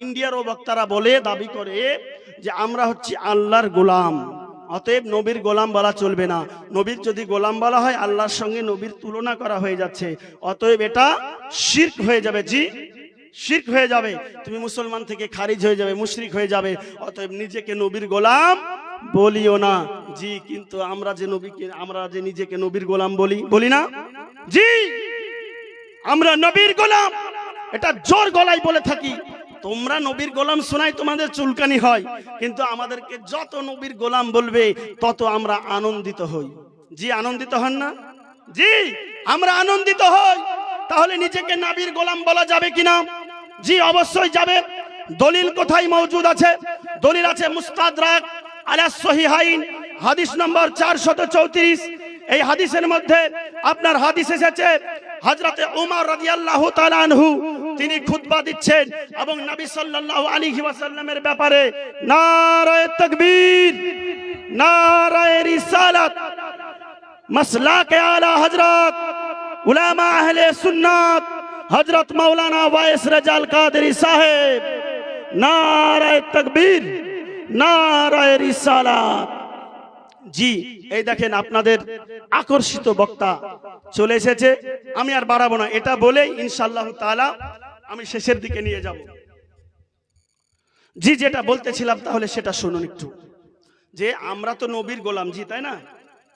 ইন্ডিয়ারও বক্তারা বলে, দাবি করে যে আমরা হচ্ছি আল্লাহর গোলাম। অতএব নবীর গোলাম বলা চলবে না। নবীর যদি গোলাম বলা হয়, আল্লাহর সঙ্গে নবীর তুলনা করা হয়ে যাচ্ছে। অতএব এটা শির্ক হয়ে যাবে জি। শির্ক হয়ে যাবে। তুমি মুসলমান থেকে খারিজ হয়ে যাবে, মুশরিক হয়ে যাবে। অতএব নিজেকে নবীর গোলাম বলিও না। জি, কিন্তু আমরা যে নবীকে, আমরা যে নিজেকে নবীর গোলাম বলি বলি না? জি! আমরা নবীর গোলাম! এটা জোর গলায় বলে থাকি। তোমরা নবীর গোলাম শোনাই তোমাদের চুলকানি হয়। কিন্তু আমাদেরকে যত নবীর গোলাম বলবে, তত আমরা আনন্দিত হই। জি, আনন্দিত হন না? জি, আমরা আনন্দিত হই। তাহলে নিজেকে নাবির গোলাম বলা যাবে কিনা জি, অবশ্যই যাবে। দলিল কোথায় মজুদ আছে? দলিল আছে মুস্তাদরাক আলা সহিহাইন, হাদিস নম্বর চারশত চৌত্রিশ। এই হাদিসের মধ্যে আপনার হাদিস এসেছে হজরতে উমর রাদিয়াল্লাহু তাআলা আনহু তিনি খুতবা দিচ্ছেন এবং নবী সাল্লাল্লাহু আলাইহি ওয়াসাল্লামের ব্যাপারে নারায়ে তাকবীর, নারায়ে রিসালাত, মাসলাকে আলা হযরত উলামা আহলে সুন্নাত, হযরত মাওলানা ওয়াইস রাজাল কাদেরী সাহেব, নারায়ে তাকবীর, নারায়ে রিসালাত। জি, এই দেখেন আপনাদের আকর্ষিত বক্তা চলে এসেছে। আমি আর বাড়াবো না। এটা বলেই ইনশাআল্লাহ তাআলা আমি শেষের দিকে নিয়ে যাব। জি, যেটা বলতেছিলাম তাহলে সেটা শুনুন একটু। যে আমরা তো নবীর গোলাম, জি, তাই না?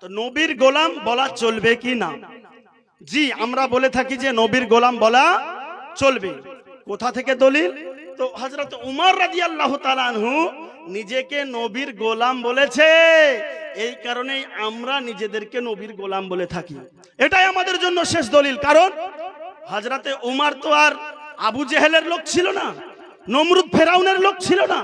তো নবীর গোলাম বলা চলবে কি না? জি, আমরা বলে থাকি যে নবীর গোলাম বলা চলবে। কোথা থেকে দলিল? তো হজরত উমর রাদিয়াল্লাহু তাআলা আনহু নিজেকে নবীর গোলাম বলেছে। এই কারণেই আমরা নিজেদেরকে নবীর গোলাম বলে থাকি। এটাই আমাদের জন্য শেষ দলিল। কারণ হাজরাতে উমার তো আর আবু জেহেলের লোক ছিল না, নমরুদ ফেরাউনের লোক ছিল না।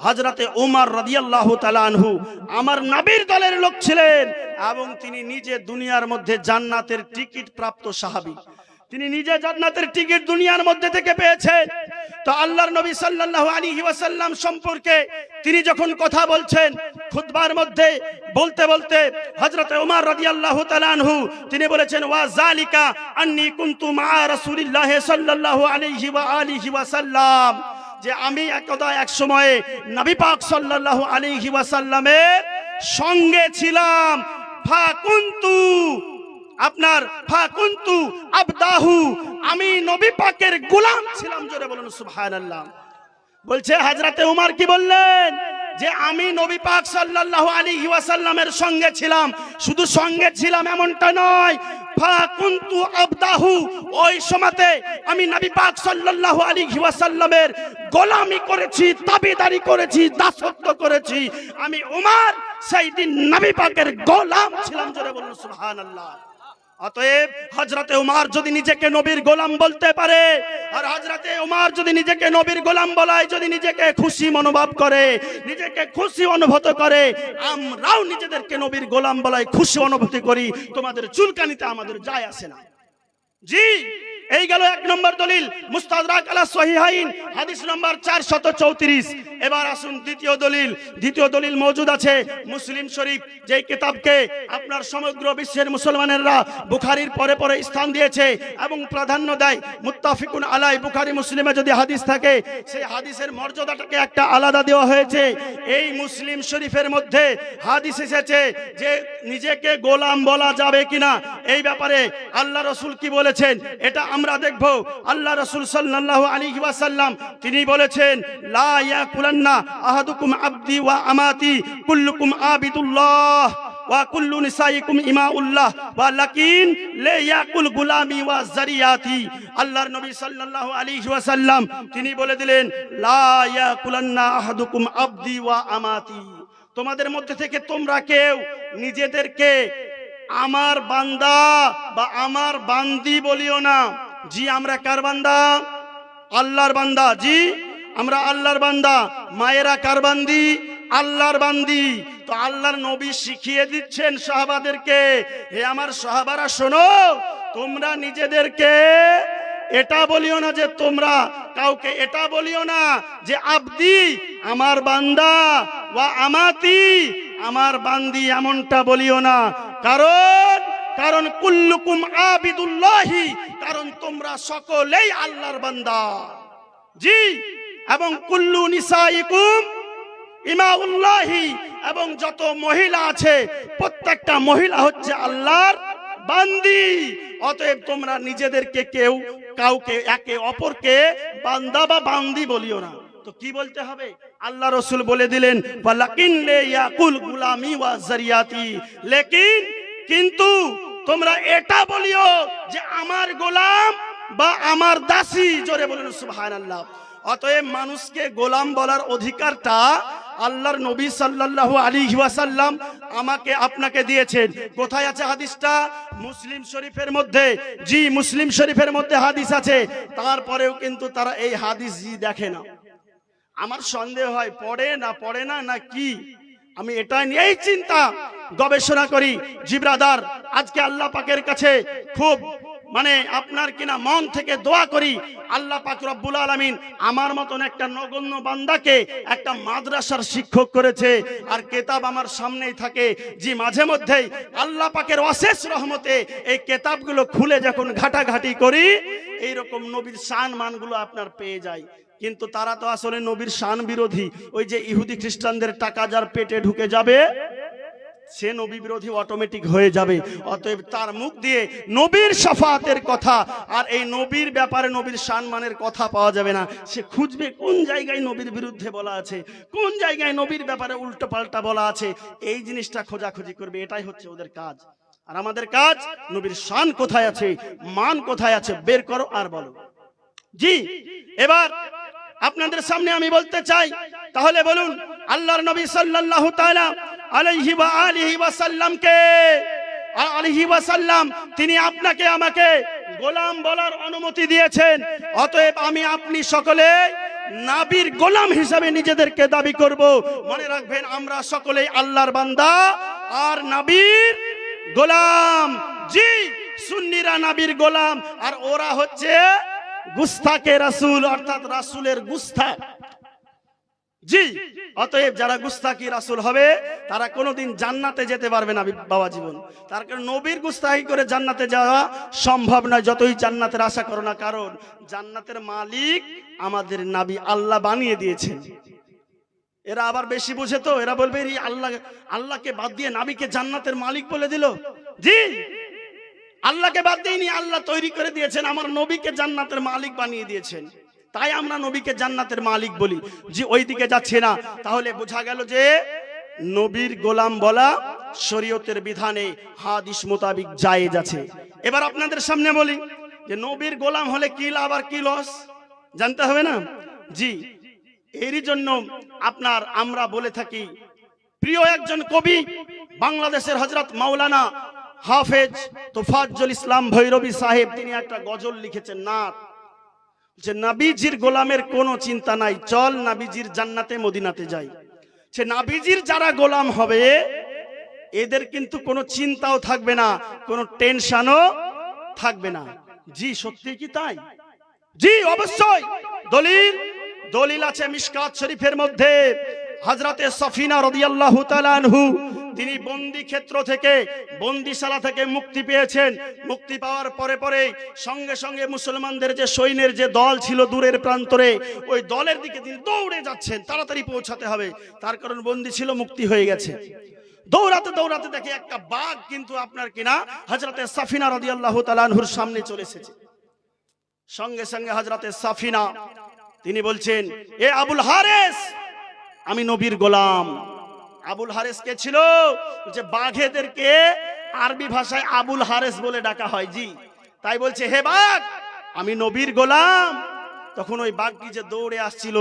হাজরাতে উমার রাদিয়াল্লাহু তাআলা আনহু আমার নবীর দলের লোক ছিলেন এবং তিনি নিজে দুনিয়ার মধ্যে জান্নাতের টিকিট প্রাপ্ত সাহাবী। তিনি নিজে জান্নাতের টিকিট দুনিয়ার মধ্যে থেকে পেয়েছেন। তো আল্লাহর নবী সাল্লাল্লাহু আলাইহি ওয়াসাল্লাম সম্পর্কে তিনি যখন কথা বলছেন, খুতবার মধ্যে বলতে বলতে হযরত ওমর রাদিয়াল্লাহু তাআলা আনহু, তিনি বলেছেন, ওয়া জালিকা আন্নী কুনতু মা রাসূলিল্লাহ সাল্লাল্লাহু আলাইহি ওয়া আলিহি ওয়াসাল্লাম। যে আমি একদা এক সময়ে নবী পাক সাল্লাল্লাহু আলাইহি ওয়াসাল্লামের সঙ্গে ছিলাম। ফাকুনতু আপনার ফাকুন্তু আবদাহু। আমি নবী পাকের গোলাম ছিলাম, জোরে বলুন সুবহানাল্লাহ। বলছে হাজরাতে উমার কি বললেন? যে আমি নবী পাক সাল্লাল্লাহু আলাইহি ওয়াসাল্লামের সঙ্গে ছিলাম। শুধু সঙ্গে ছিলাম এমনটা নয়, ফাকুন্তু আবদাহু। ওই সময়তে আমি নবী পাক সাল্লাল্লাহু আলাইহি ওয়াসাল্লামের গোলামি করেছি, তাবিদারি করেছি, দাসত্ব করেছি। আমি উমার সেই দিন নবী পাকের গোলাম ছিলাম, জোরে বলুন সুবহানাল্লাহ। অতএব হজরতে উমার যদি নিজেকে নবীর গোলাম বলতে পারে, আর হজরতে উমার যদি নিজেকে নবীর গোলাম বলায়, যদি নিজেকে খুশি মনোভাব করে, নিজেকে খুশি অনুভূত করে, আমরাও নিজেদেরকে নবীর গোলাম বলায় খুশি অনুভূতি করি, তোমাদের চুলকানিতে আমাদের যায় আসে না। জি। এই গেল এক নম্বর দলিল হাদিস নম্বর 434 এবার আসুন দ্বিতীয় দলিল দ্বিতীয় দলিল মওজুদ আছে, মুসলিম শরীফ, যেই কিতাবকে আপনার সমগ্র বিশ্বের মুসলমানেরা বুখারীর পরে পরে স্থান দিয়েছে এবং প্রাধান্য দেয়, মুত্তাফিকুন আলাই বুখারি মুসলিমে যদি হাদিস থাকে, সেই হাদিসের মর্যাদাটাকে একটা আলাদা দেওয়া হয়েছে। এই মুসলিম শরীফের মধ্যে হাদিস এসেছে যে নিজেকে গোলাম বলা যাবে কিনা, এই ব্যাপারে আল্লাহ রসুল কি বলেছেন, এটা আমরা দেখব। আল্লাহ রসুল সাল্লাল্লাহু আলাইহি ওয়াসাল্লাম তিনি বলেছেন, লা ইয়াকুলান্না আহাদুকুম আবদি ওয়া আমাতি কুল্লুকুম আবিদুল্লাহ ওয়া কুল্লু নিসাইকুম ইমাউল্লাহ লে ইয়াকুল গুলামি ওয়া আল্লাহর নবী সাল্লাল্লাহু আলাইহি ওয়াসাল্লাম তিনি বলে দিলেন, লা ইয়াকুলান্না আহাদুকুম ওয়া আমাতি। তোমাদের মধ্যে থেকে তোমরা কেউ নিজেদেরকে আমার বান্দা বা আমার বান্দি বলিও না। জি, আমরা কার বান্দা? আল্লাহর বান্দা। জি, আমরা আল্লাহর বান্দা। মায়েরা কার বান্দি? আল্লাহর বান্দি। তো আল্লাহর নবী শিখিয়ে দিচ্ছেন সাহাবাদেরকে, হে আমার সাহাবারা, শোনো, তোমরা নিজেদেরকে এটা বলিও না যে তোমরা কাউকে এটা বলিও না যে আবদি, আমার বান্দা, ওয়া আমাতি, আমার বান্দি এমনটা বলিও না। কারণ কারণ কুল্লুকুম আবিদুল্লাহি, কারণ তোমরা সকলেই আল্লাহর বান্দা। জি, এবং কুল্লু নিসাইকুম ইমাউল্লাহি, এবং যত মহিলা আছে, প্রত্যেকটা মহিলা হচ্ছে আল্লাহর বান্দি। অতএব তোমরা নিজেদেরকে কেউ কাউকে, একে অপরকে বান্দা বা বান্দি বলিও না। তো কি বলতে হবে? আল্লাহ রসুল বলে দিলেন লেকিন কিন্তু তোমরা এটা বলিও যে আমার গোলাম বা আমার দাসী, জোরে বলেন সুবহানাল্লাহ। অতএব মানুষকে গোলাম বলার অধিকারটা আল্লাহর নবী সাল্লাল্লাহু আলাইহি ওয়াসাল্লাম আমাকে, আপনাকে দিয়েছেন। কোথায় আছে হাদিসটা? মুসলিম শরীফের মধ্যে। জি, মুসলিম শরীফের মধ্যে হাদিস আছে। তারপরেও কিন্তু তারা এই হাদিস জি দেখে না। আমার সন্দেহ হয়, পড়ে না পড়ে না না কি? আমি এটা নিয়েই চিন্তা। গবেষণা করি। জিব্রাদার, আজকে আল্লাহ পাকের কাছে খুব মানে আপনার কিনা মন থেকে দোয়া করি। আল্লাহ পাক রব্বুল আলামিন আমার মতন একটা নগণ্য বান্দাকে একটা মাদ্রাসার শিক্ষক করেছে আর কেতাব আমার সামনেই থাকে। যে মাঝে মধ্যেই আল্লাহ পাকের অশেষ রহমতে এই কেতাবগুলো খুলে যখন ঘাটাঘাটি করি, এইরকম নবীর শান মানগুলো আপনার পেয়ে যায় কিন্তু তারা তো আসলে নবীর শান বিরোধী। ওই যে ইহুদি খ্রিস্টানদের টাকা যার পেটে ঢুকে যাবে, সে নবী বিরোধী অটোমেটিক হয়ে যাবে। অতএব তার মুখ দিয়ে নবীর সাফাতের কথা আর এই নবীর ব্যাপারে নবীর সম্মানের কথা পাওয়া যাবে না। সে খুঁজবে কোন জায়গায় নবীর বিরুদ্ধে বলা আছে, কোন জায়গায় নবীর ব্যাপারে উল্টো পাল্টা বলা আছে। এই জিনিসটা খোঁজাখুঁজি করবে, এটাই হচ্ছে ওদের কাজ। আর আমাদের কাজ, নবীর শান কোথায় আছে, মান কোথায় আছে, বের করো আর বলো। জি, এবার আপনাদের সামনে আমি বলতে চাই, তাহলে বলুন, আল্লাহর নবী সাল্লাল্লাহু তাআলা আলাইহি ওয়া আলিহি ওয়া সাল্লামকে ওয়া সাল্লাম, তিনি আপনাকে আমাকে গোলাম বলার অনুমতি দিয়েছেন। অতএব আমি আপনি সকলে নাবির গোলাম হিসাবে নিজেদেরকে দাবি করব। মনে রাখবেন, আমরা সকলেই আল্লাহর বান্দা আর নাবির গোলাম। জি, সুন্নিরা নাবির গোলাম, আর ওরা হচ্ছে গুস্তাকে রাসূল অর্থাৎ রাসূলের গুস্তাক জি, অতএব যারা গুস্তাকি রাসূল হবে, তারা কোনোদিন জান্নাতে যেতে পারবে না বাবা জীবন। তার কারণ নবীর গুস্তাকি করে জান্নাতে যাওয়া সম্ভব নয়, যতই জান্নাতের আশা করো না। কারণ জান্নাতের মালিক আমাদের নাবি আল্লাহ বানিয়ে দিয়েছেন। এরা আবার বেশি বুঝে তো, এরা বলবে আল্লাহ, আল্লাহকে বাদ দিয়ে নাবিকে জান্নাতের মালিক বলে দিল? জি। আল্লাহকে বাদ দিইনি, আল্লাহ তৈরি করে দিয়েছেন, আমার নবীকে জান্নাতের মালিক বানিয়ে দিয়েছেন। তাই আমরা নবীকে জান্নাতের মালিক বলি। যে ওই দিকে যাচ্ছে না, তাহলে বোঝা গেল যে নবীর গোলাম বলা শরীয়তের বিধানে হাদিস মোতাবিক জায়েজ আছে। এবার আপনাদের সামনে বলি যে নবীর গোলাম হলে কি লাভ আর কি লস? জানতে হবে না? জি, এরই জন্য আপনার, আমরা বলে থাকি, প্রিয় একজন কবি, বাংলাদেশের হজরত মাওলানা হাফেজ তোফাজ্জল ইসলাম ভৈরবী সাহেব, তিনি একটা গজল লিখেছেন নাথ যে নাবিজির গোলামের কোনো চিন্তা নাই, চল নাবিজির জান্নাতে, মদিনাতে যাই। সে নাবিজির যারা গোলাম হবে, এদের কিন্তু কোনো চিন্তাও থাকবে না, কোনো টেনশনও থাকবে না। জি, সত্যি কি তাই? জি, অবশ্যই। দলিল দলিল আছে মিশকাত শরীফের মধ্যে। হজরতে সফিনা রদিয়াল্লাহু তাআলা আনহু তিনি বন্দি ক্ষেত্র থেকে, বন্দিশালা থেকে মুক্তি পেয়েছেন। মুক্তি পাওয়ার পরে পরে সঙ্গে সঙ্গে মুসলমানদের যে সৈন্যের যে দল ছিল দূরের প্রান্তরে, ওই দলের দিকে তিনি দৌড়ে যাচ্ছেন, তাড়াতাড়ি পৌঁছাতে হবে। তার কারণ বন্দি ছিল, মুক্তি হয়ে গেছে। দৌড়াতে দৌড়াতে দেখে একটা বাঘ কিন্তু আপনার কিনা হজরতে সাফিনা রদিয়াল্লাহু তাআলা আনহুর সামনে চলে এসেছে। সঙ্গে সঙ্গে হজরতে সাফিনা, তিনি বলছেন, এ আবুল হারেস, আমি নবীর গোলাম। আবুল হারেস কে ছিল? যে বাঘেদেরকে আরবি ভাষায় আবুল হারেস বলে ডাকা হয়, জি। তাই বলছে, হে বাঘ, আমি নবীর গোলাম। তখন ওই বাঘটি যে দৌড়ে আসছিল,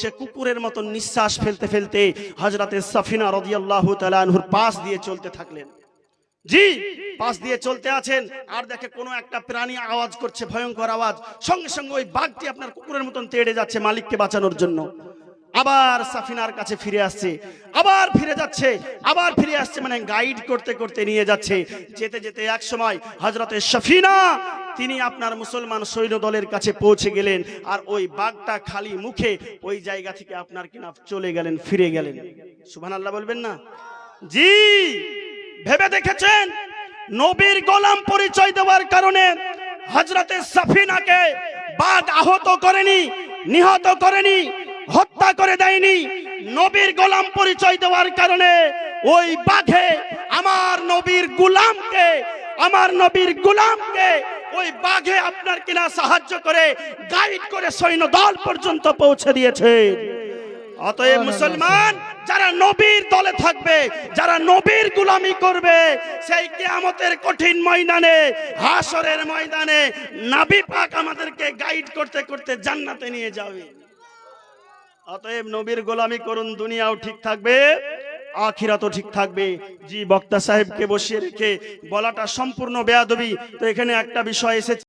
সে কুকুরের মতো নিঃশ্বাস ফেলতে ফেলতে হজরতের সাফিনা রদিয়াল্লাহু তাআলা আনহুর পাশ দিয়ে চলতে থাকলেন। জি, পাশ দিয়ে চলতে আছেন, আর দেখে কোনো একটা প্রাণী আওয়াজ করছে, ভয়ঙ্কর আওয়াজ। সঙ্গে সঙ্গে ওই বাঘটি আপনার কুকুরের মতন তেড়ে যাচ্ছে মালিককে বাঁচানোর জন্য। আবার সাফিনার কাছে ফিরে আসছে, আবার ফিরে যাচ্ছে, আবার ফিরে আসছে মানে গাইড করতে করতে নিয়ে যাচ্ছে। যেতে যেতে এক সময় হজরতে সফিনা, তিনি আপনার মুসলমান সৈন্য দলের কাছে পৌঁছে গেলেন আর ওই বাঘটা খালি মুখে ওই জায়গা থেকে আপনার কিনা চলে গেলেন, ফিরে গেলেন। সুবহানাল্লাহ বলবেন না? জি, ভেবে দেখেছেন? নবীর গোলাম পরিচয় দেওয়ার কারণে হজরতে সাফিনাকে বাঘ আহত করেনি, নিহত করেনি হত্যা করে দেয়নি। নবীর গোলাম পরিচয় দেওয়ার কারণে ওই বাঘে আমার নবীর গুলামকে, আমার নবীর গুলামকে ওই বাঘে আপনার কিনা সাহায্য করে গাইড করে সৈন্য দল পর্যন্ত পৌঁছে দিয়েছে। অতএব মুসলমান, যারা নবীর দলে থাকবে, যারা নবীর গুলামি করবে, সেই কিয়ামতের কঠিন ময়দানে হাসরের ময়দানে নাবি পাক আমাদেরকে গাইড করতে করতে জান্নাতে নিয়ে যাবে। অতএব নবীর গোলামি করুন, দুনিয়াও ঠিক থাকবে, আখিরাতও ঠিক থাকবে। জি, বক্তা সাহেবকে বসিয়ে রেখে বলাটা সম্পূর্ণ বেয়াদবি। তো এখানে একটা বিষয় এসেছে।